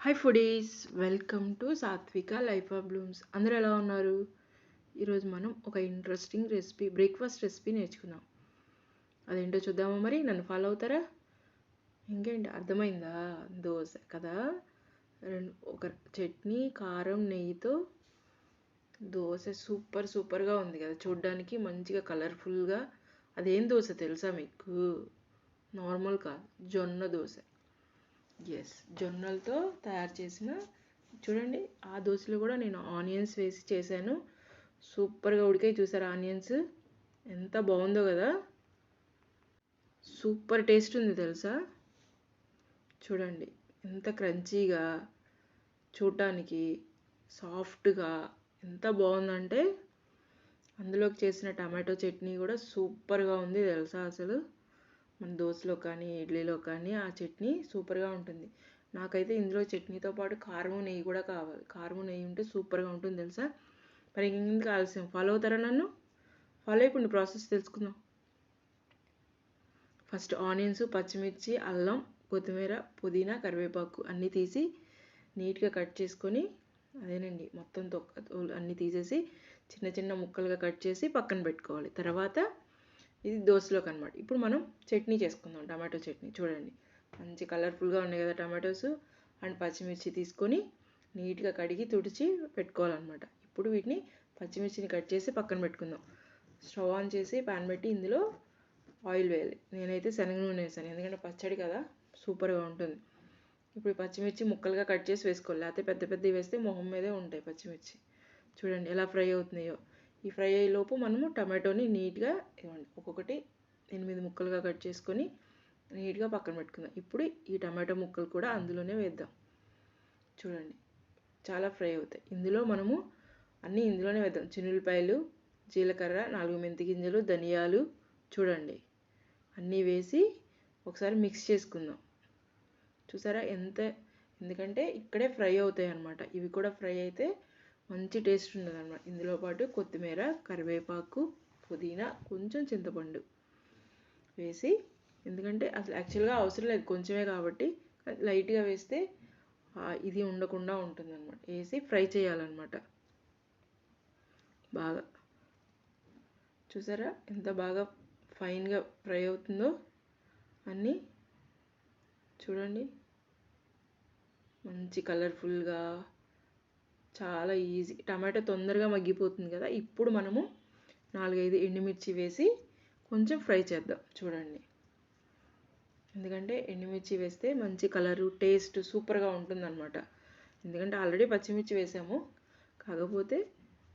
Hi foodies welcome to Satvika life of blooms అందరూ ఎలా ఉన్నారు? ఈరోజు మనం ఒక ఇంట్రెస్టింగ్ రెసిపీ బ్రేక్ఫాస్ట్ రెసిపీ నేర్చుకుందాం. అదేంటో చూద్దామా మరి? నన్ను ఫాలో అవుతారా? ఇంకేంటి? అర్థమైందా? దోశ కదా? రెండు ఒక చట్నీ కారం నెయ్యితో దోశ సూపర్ సూపర్గా ఉంది కదా. చూడ్డానికి మంచిగా కలర్ఫుల్గా అదేం దోశ తెలుసా మీకు? నార్మల్ కాదు. జొన్న దోశ. ఎస్ జొన్నలతో తయారు చేసిన చూడండి ఆ దోశలో కూడా నేను ఆనియన్స్ వేసి చేశాను. సూపర్గా ఉడికాయి చూసారు ఆనియన్స్? ఎంత బాగుందో కదా? సూపర్ టేస్ట్ ఉంది తెలుసా? చూడండి ఎంత క్రంచీగా చూడటానికి సాఫ్ట్గా ఎంత బాగుందంటే అందులోకి చేసిన టమాటో చట్నీ కూడా సూపర్గా ఉంది తెలుసా అసలు? మన దోశలో కానీ ఇడ్లీలో కానీ ఆ చట్నీ సూపర్గా ఉంటుంది. నాకైతే ఇందులో చట్నీతో పాటు కారము నెయ్యి కూడా కావాలి. కారము నెయ్యి ఉంటే సూపర్గా ఉంటుంది తెలుసా? మరి ఇంకెందుకు ఆలస్యం. ఫాలో అవుతారా నన్ను? ఫాలో అయిపోండి ప్రాసెస్ తెలుసుకుందాం. ఫస్ట్ ఆనియన్స్ పచ్చిమిర్చి అల్లం కొత్తిమీర పుదీనా కరివేపాకు అన్నీ తీసి నీట్గా కట్ చేసుకొని అదేనండి మొత్తం తొక్క అన్నీ తీసేసి చిన్న చిన్న ముక్కలుగా కట్ చేసి పక్కన పెట్టుకోవాలి. తర్వాత ఇది దోశలోకి అనమాట ఇప్పుడు మనం చట్నీ చేసుకుందాం. టమాటో చట్నీ చూడండి. మంచి కలర్ఫుల్గా ఉన్నాయి కదా టమాటోస్. అండ్ పచ్చిమిర్చి తీసుకొని నీట్గా కడిగి తుడిచి పెట్టుకోవాలన్నమాట. ఇప్పుడు వీటిని పచ్చిమిర్చిని కట్ చేసి పక్కన పెట్టుకుందాం. స్టవ్ ఆన్ చేసి ప్యాన్ పెట్టి ఇందులో ఆయిల్ వేయాలి. నేనైతే శనగ నూనె వేసాను. ఎందుకంటే పచ్చడి కదా సూపర్గా ఉంటుంది. ఇప్పుడు పచ్చిమిర్చి ముక్కలుగా కట్ చేసి వేసుకోవాలి. లేకపోతే పెద్ద పెద్దవి వేస్తే మొహం మీదే ఉంటాయి పచ్చిమిర్చి. చూడండి ఎలా ఫ్రై అవుతున్నాయో. ఈ ఫ్రై అయ్యేలోపు మనము టమాటోని నీట్గా ఇవ్వండి ఒక్కొక్కటి ఎనిమిది ముక్కలుగా కట్ చేసుకొని నీట్గా పక్కన పెట్టుకుందాం. ఇప్పుడు ఈ టమాటో ముక్కలు కూడా అందులోనే వేద్దాం. చూడండి చాలా ఫ్రై అవుతాయి. ఇందులో మనము అన్నీ ఇందులోనే వేద్దాం. చిన్నులపాయలు జీలకర్ర నాలుగు మెంతి గింజలు ధనియాలు చూడండి అన్నీ వేసి ఒకసారి మిక్స్ చేసుకుందాం. చూసారా ఎంత ఎందుకంటే ఇక్కడే ఫ్రై అవుతాయి అన్నమాట ఇవి కూడా ఫ్రై అయితే మంచి టేస్ట్ ఉంటుంది అనమాట ఇందులో పాటు కొత్తిమీర కరివేపాకు పుదీనా కొంచెం చింతపండు వేసి ఎందుకంటే అసలు యాక్చువల్గా అవసరం లేదు కొంచెమే కాబట్టి లైట్గా వేస్తే ఇది ఉండకుండా ఉంటుంది అనమాట వేసి ఫ్రై చేయాలన్నమాట. బాగా. చూసారా? ఎంత బాగా ఫైన్గా ఫ్రై అవుతుందో అన్నీ చూడండి. మంచి కలర్ఫుల్గా చాలా ఈజీ. టమాటో తొందరగా మగ్గిపోతుంది కదా ఇప్పుడు మనము నాలుగైదు ఎండుమిర్చి వేసి కొంచెం ఫ్రై చేద్దాం. చూడండి. ఎందుకంటే ఎండుమిర్చి వేస్తే మంచి కలరు టేస్ట్ సూపర్గా ఉంటుందన్నమాట. ఎందుకంటే ఆల్రెడీ పచ్చిమిర్చి వేసాము. కాకపోతే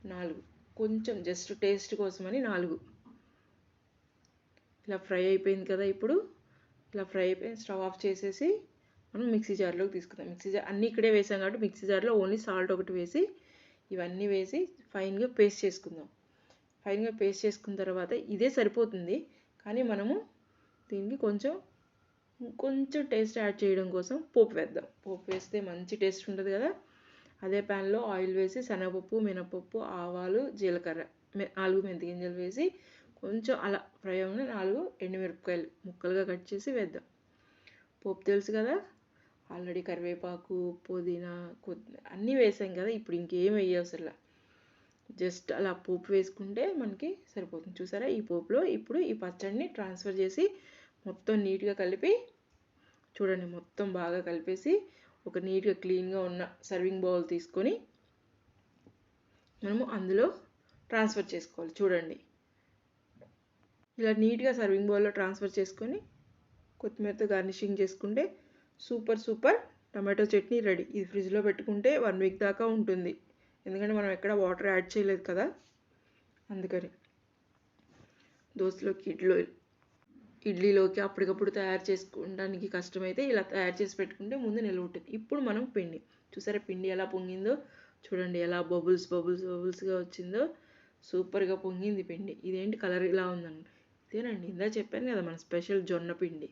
నాలుగు. కొంచెం జస్ట్ టేస్ట్ కోసమని నాలుగు. ఇలా ఫ్రై అయిపోయింది కదా ఇప్పుడు. ఇలా ఫ్రై అయిపోయింది స్టవ్ ఆఫ్ చేసేసి మనం మిక్సీ జార్లోకి తీసుకుందాం. మిక్సీ జార్ అన్నీ ఇక్కడే వేసాం కాబట్టి మిక్సీ జార్లో ఓన్లీ సాల్ట్ ఒకటి వేసి ఇవన్నీ వేసి ఫైన్గా పేస్ట్ చేసుకుందాం. ఫైన్గా పేస్ట్ చేసుకున్న తర్వాత ఇదే సరిపోతుంది. కానీ మనము దీనికి కొంచెం కొంచెం టేస్ట్ యాడ్ చేయడం కోసం పోపు వేద్దాం. పోపు వేస్తే మంచి టేస్ట్ ఉంటుంది కదా. అదే ప్యాన్లో ఆయిల్ వేసి శనగపప్పు మినపప్పు ఆవాలు జీలకర్ర నాలుగు మెంతి గింజలు వేసి కొంచెం అలా ఫ్రై అయిన నాలుగు ఎండుమిరపకాయలు ముక్కలుగా కట్ చేసి వేద్దాం. పోపు తెలుసు కదా. ఆల్రెడీ కరివేపాకు పుదీనా అన్నీ వేసాం కదా ఇప్పుడు ఇంకేం వేయవసరం జస్ట్ అలా పోపు వేసుకుంటే మనకి సరిపోతుంది. చూసారా? ఈ పోపులో ఇప్పుడు ఈ పచ్చడిని ట్రాన్స్ఫర్ చేసి మొత్తం నీట్గా కలిపి చూడండి మొత్తం బాగా కలిపేసి ఒక నీట్గా క్లీన్గా ఉన్న సర్వింగ్ బౌల్ తీసుకొని మనము అందులో ట్రాన్స్ఫర్ చేసుకోవాలి. చూడండి. ఇలా నీట్గా సర్వింగ్ బౌల్లో ట్రాన్స్ఫర్ చేసుకొని కొత్తిమీరతో గార్నిషింగ్ చేసుకుంటే super super. Tomato chutney ready. ఇది ఫ్రిడ్జ్లో పెట్టుకుంటే వన్ వీక్ దాకా ఉంటుంది. ఎందుకంటే మనం ఎక్కడ వాటర్ యాడ్ చేయలేదు కదా. అందుకని దోశలోకి ఇడ్లీ ఇడ్లీలోకి అప్పటికప్పుడు తయారు చేసుకోవడానికి కష్టమైతే ఇలా తయారు చేసి పెట్టుకుంటే ముందు నిల్వ ఉంటుంది. ఇప్పుడు మనం పిండి. చూసారా పిండి ఎలా పొంగిందో? చూడండి ఎలా బబుల్స్ బబుల్స్ బబుల్స్గా వచ్చిందో. సూపర్గా పొంగింది పిండి. ఇదేంటి కలర్ ఇలా ఉందండి? ఇదేనండి. ఇందా చెప్పాను కదా మన స్పెషల్ జొన్న పిండి.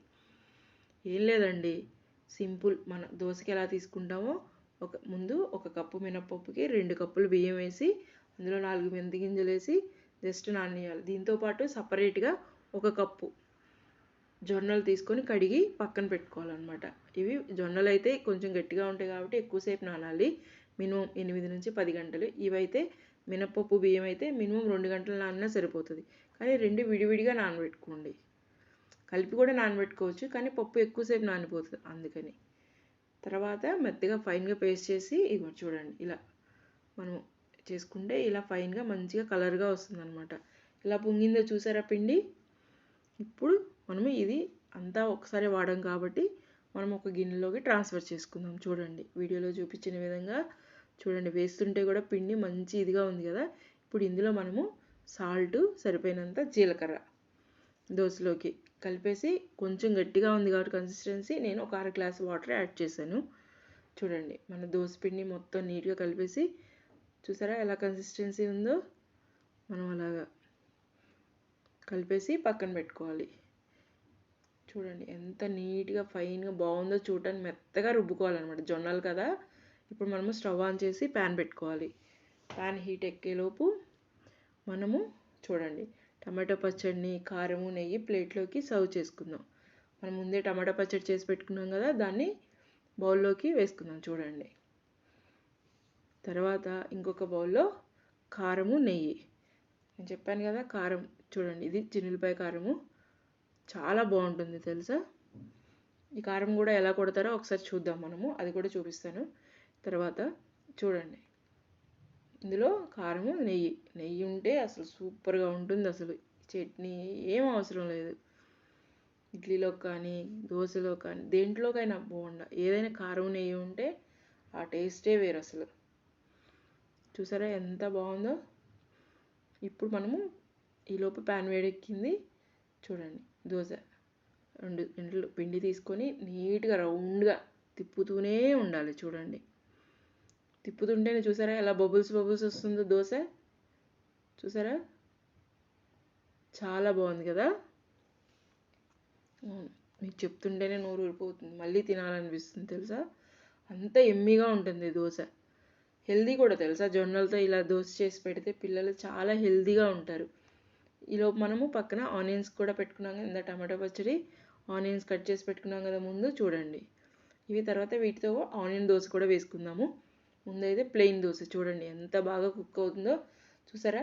ఏం లేదండి. సింపుల్ మన దోశకి ఎలా తీసుకుంటామో ఒక ముందు ఒక కప్పు మినపప్పుకి రెండు కప్పులు బియ్యం వేసి అందులో నాలుగు మెంతి గింజలు వేసి జస్ట్ నానేయాలి. దీంతోపాటు సపరేట్గా ఒక కప్పు జొన్నలు తీసుకొని కడిగి పక్కన పెట్టుకోవాలన్నమాట. ఇవి జొన్నలు అయితే కొంచెం గట్టిగా ఉంటాయి కాబట్టి ఎక్కువసేపు నానాలి. మినిమం ఎనిమిది నుంచి పది గంటలు. ఇవైతే మినపప్పు బియ్యం అయితే మినిమం రెండు గంటలు నానినా సరిపోతుంది. కానీ రెండు విడివిడిగా నానబెట్టుకోండి. కలిపి కూడా నానబెట్టుకోవచ్చు కానీ పప్పు ఎక్కువసేపు నానిపోతుంది అందుకని. తర్వాత మెత్తగా ఫైన్గా పేస్ట్ చేసి ఇగో చూడండి ఇలా మనం చేసుకుంటే ఇలా ఫైన్గా మంచిగా కలర్గా వస్తుందన్నమాట. ఇలా పొంగిందో చూసారా పిండి? ఇప్పుడు మనము ఇది అంతా ఒకసారి వాడడం కాబట్టి మనం ఒక గిన్నెలోకి ట్రాన్స్ఫర్ చేసుకుందాం. చూడండి వీడియోలో చూపించిన విధంగా చూడండి వేస్తుంటే కూడా పిండి మంచి ఇదిగా ఉంది కదా. ఇప్పుడు ఇందులో మనము సాల్ట్ సరిపోయినంత జీలకర్ర దోశలోకి కలిపేసి కొంచెం గట్టిగా ఉంది కాబట్టి కన్సిస్టెన్సీ నేను ఒక అర గ్లాస్ వాటర్ యాడ్ చేశాను. చూడండి మన దోసపిండి మొత్తం నీట్గా కలిపేసి చూసారా ఎలా కన్సిస్టెన్సీ ఉందో? మనం అలాగా కలిపేసి పక్కన పెట్టుకోవాలి. చూడండి ఎంత నీట్గా ఫైన్గా బాగుందో చూడటానికి మెత్తగా రుబ్బుకోవాలన్నమాట. జొన్నలు కదా ఇప్పుడు మనము స్టవ్ ఆన్ చేసి ప్యాన్ పెట్టుకోవాలి. ప్యాన్ హీట్ ఎక్కేలోపు మనము చూడండి టమాటో పచ్చడిని కారము నెయ్యి ప్లేట్లోకి సర్వ్ చేసుకుందాం. మనం ముందే టమాటా పచ్చడి చేసి పెట్టుకున్నాం కదా దాన్ని బౌల్లోకి వేసుకుందాం చూడండి. తర్వాత ఇంకొక బౌల్లో కారము నెయ్యి. నేను చెప్పాను కదా కారం. చూడండి ఇది చిన్నులపాయ కారము. చాలా బాగుంటుంది తెలుసా? ఈ కారం కూడా ఎలా కొడతారో ఒకసారి చూద్దాం మనము. అది కూడా చూపిస్తాను. తర్వాత చూడండి. ఇందులో కారము నెయ్యి. నెయ్యి ఉంటే అసలు సూపర్గా ఉంటుంది అసలు. చట్నీ ఏం అవసరం లేదు. ఇడ్లీలో కానీ దోశలో కానీ దేంట్లోకైనా బాగుండ. ఏదైనా కారం నెయ్యి ఉంటే ఆ టేస్టే వేరు అసలు. చూసారా ఎంత బాగుందో? ఇప్పుడు మనము ఈలోపు ప్యాన్ వేడెక్కింది. చూడండి దోశ. రెండు ఇంట్లో పిండి తీసుకొని నీట్గా రౌండ్గా తిప్పుతూనే ఉండాలి చూడండి. తిప్పుతుంటేనే చూసారా ఎలా బబుల్స్ బబుల్స్ వస్తుందో దోశ? చూసారా? చాలా బాగుంది కదా? మీకు చెప్తుంటేనే నోరు ఊరిపోతుంది. మళ్ళీ తినాలనిపిస్తుంది తెలుసా? అంత ఎమ్మిగా ఉంటుంది దోశ. హెల్దీ కూడా తెలుసా? జొన్నలతో ఇలా దోశ చేసి పెడితే పిల్లలు చాలా హెల్దీగా ఉంటారు. ఈలోపు మనము పక్కన ఆనియన్స్ కూడా పెట్టుకున్నాం కదా టమాటో పచ్చడి. ఆనియన్స్ కట్ చేసి పెట్టుకున్నాం కదా ముందు చూడండి. ఇవి తర్వాత వీటితో ఆనియన్ దోశ కూడా వేసుకుందాము. ముందైతే ప్లెయిన్ దోశ. చూడండి ఎంత బాగా కుక్ అవుతుందో. చూసారా?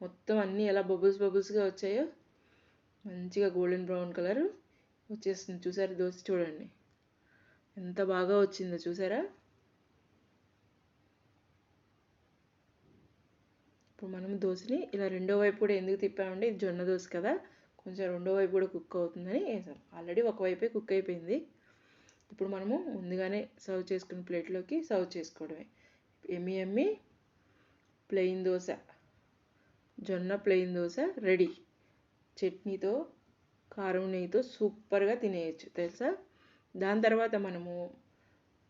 మొత్తం అన్నీ ఎలా బబుల్స్ బబుల్స్గా వచ్చాయో. మంచిగా గోల్డెన్ బ్రౌన్ కలర్ వచ్చేస్తుంది. చూసారా దోశ చూడండి. ఎంత బాగా వచ్చిందో చూసారా? ఇప్పుడు మనం దోశని ఇలా రెండో వైపు కూడా ఎందుకు తిప్పామంటే ఇది జొన్న దోశ కదా. కొంచెం రెండో వైపు కూడా కుక్ అవుతుందని. వేసాం ఆల్రెడీ ఒకవైపే కుక్ అయిపోయింది. ఇప్పుడు మనము ముందుగానే సర్వ్ చేసుకున్న ప్లేట్లోకి సర్వ్ చేసుకోవడమే. ఎమ్మి ఎమ్మి ప్లెయిన్ దోశ. జొన్న ప్లెయిన్ దోశ రెడీ. చట్నీతో కారం నెయ్యితో సూపర్గా తినేయచ్చు తెలుసా? దాని తర్వాత మనము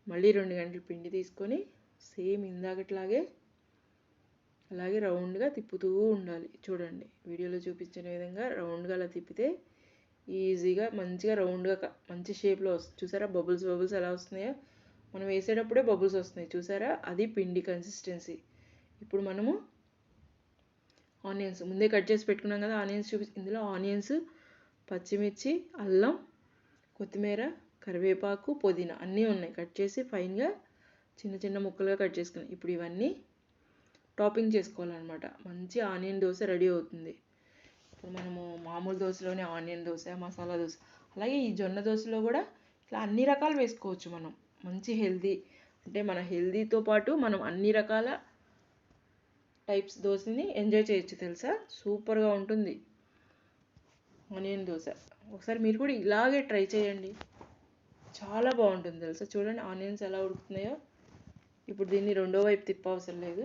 మళ్ళీ రెండు గంటల పిండి తీసుకొని సేమ్ ఇందాకట్లాగే అలాగే రౌండ్గా తిప్పుతూ ఉండాలి. చూడండి వీడియోలో చూపించిన విధంగా రౌండ్గా అలా తిప్పితే ఈజీగా మంచిగా రౌండ్గా మంచి షేప్లో వస్తుంది చూసారా బబుల్స్ బబుల్స్ ఎలా వస్తున్నాయో? మనం వేసేటప్పుడే బబుల్స్ వస్తున్నాయి. చూసారా? అది పిండి కన్సిస్టెన్సీ. ఇప్పుడు మనము ఆనియన్స్ ముందే కట్ చేసి పెట్టుకున్నాం కదా ఆనియన్స్ చూపి ఇందులో ఆనియన్స్ పచ్చిమిర్చి అల్లం కొత్తిమీర కరివేపాకు పుదీనా అన్నీ ఉన్నాయి. కట్ చేసి ఫైన్గా చిన్న చిన్న ముక్కలుగా కట్ చేసుకున్నాం. ఇప్పుడు ఇవన్నీ టాపింగ్ చేసుకోవాలన్నమాట. మంచి ఆనియన్ దోశ రెడీ అవుతుంది. ఇప్పుడు మనము మామూలు దోశలోనే ఆనియన్ దోశ మసాలా దోశ అలాగే ఈ జొన్న దోశలో కూడా ఇట్లా అన్ని రకాలు వేసుకోవచ్చు మనం. మంచి హెల్దీ అంటే మన హెల్దీతో పాటు మనం అన్ని రకాల టైప్స్ దోశని ఎంజాయ్ చేయొచ్చు తెలుసా? సూపర్గా ఉంటుంది. ఆనియన్ దోశ. ఒకసారి మీరు కూడా ఇలాగే ట్రై చేయండి. చాలా బాగుంటుంది తెలుసా? చూడండి ఆనియన్స్ ఎలా ఉడుకుతున్నాయో. ఇప్పుడు దీన్ని రెండో వైపు తిప్పవసరం లేదు.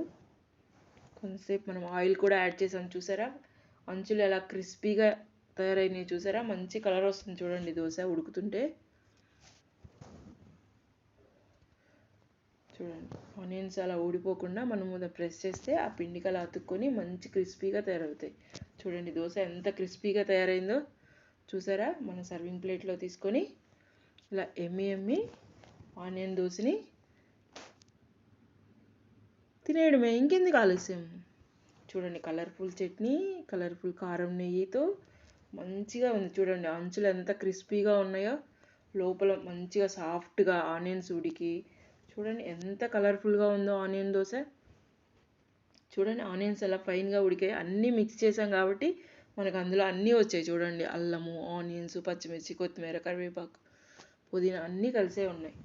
కొంతసేపు మనం ఆయిల్ కూడా యాడ్ చేసాం చూసారా? అంచులు ఎలా క్రిస్పీగా తయారైనవి చూసారా? మంచి కలర్ వస్తుంది చూడండి దోశ ఉడుకుతుంటే. చూడండి ఆనియన్స్ అలా ఊడిపోకుండా మనం ప్రెస్ చేస్తే ఆ పిండికి అలా అతుక్కొని మంచి క్రిస్పీగా తయారవుతాయి. చూడండి దోశ ఎంత క్రిస్పీగా తయారైందో చూసారా? మన సర్వింగ్ ప్లేట్లో తీసుకొని ఇలా ఎమ్మి ఎమ్మి ఆనియన్ దోశని తినేయడమే. ఇంకెందుకు ఆలస్యం? చూడండి కలర్ఫుల్ చట్నీ కలర్ఫుల్ కారం నెయ్యితో మంచిగా ఉంది. చూడండి అంచులు ఎంత క్రిస్పీగా ఉన్నాయో లోపల మంచిగా సాఫ్ట్గా ఆనియన్స్ ఉడికి చూడండి ఎంత కలర్ఫుల్గా ఉందో ఆనియన్ దోశ. చూడండి ఆనియన్స్ ఎలా ఫైన్గా ఉడికాయి. అన్నీ మిక్స్ చేసాం కాబట్టి మనకు అందులో అన్నీ వచ్చాయి. చూడండి అల్లము ఆనియన్స్ పచ్చిమిర్చి కొత్తిమీర కరివేపాకు పుదీనా అన్నీ కలిసే ఉన్నాయి.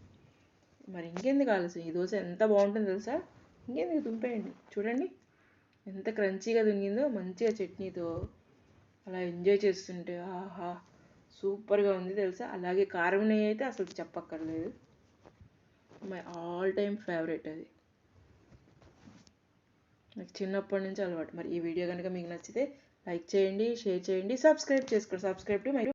మరి ఇంకెందుకు ఆలస్యం? ఈ దోశ ఎంత బాగుంటుందో తెలుసా? ఇంకెందుకు దుంపేయండి చూడండి. ఎంత క్రంచీగా దునిగిందో మంచిగా చట్నీతో అలా ఎంజాయ్ చేస్తుంటే ఆహా సూపర్గా ఉంది తెలుసా? అలాగే కారం నెయ్యి అయితే అసలు చెప్పక్కర్లేదు. మై ఆల్ టైమ్ ఫేవరెట్ అది. నాకు చిన్నప్పటి నుంచి అలవాటు. మరి ఈ వీడియో కనుక మీకు నచ్చితే లైక్ చేయండి షేర్ చేయండి సబ్స్క్రైబ్ చేసుకోండి. Subscribe to my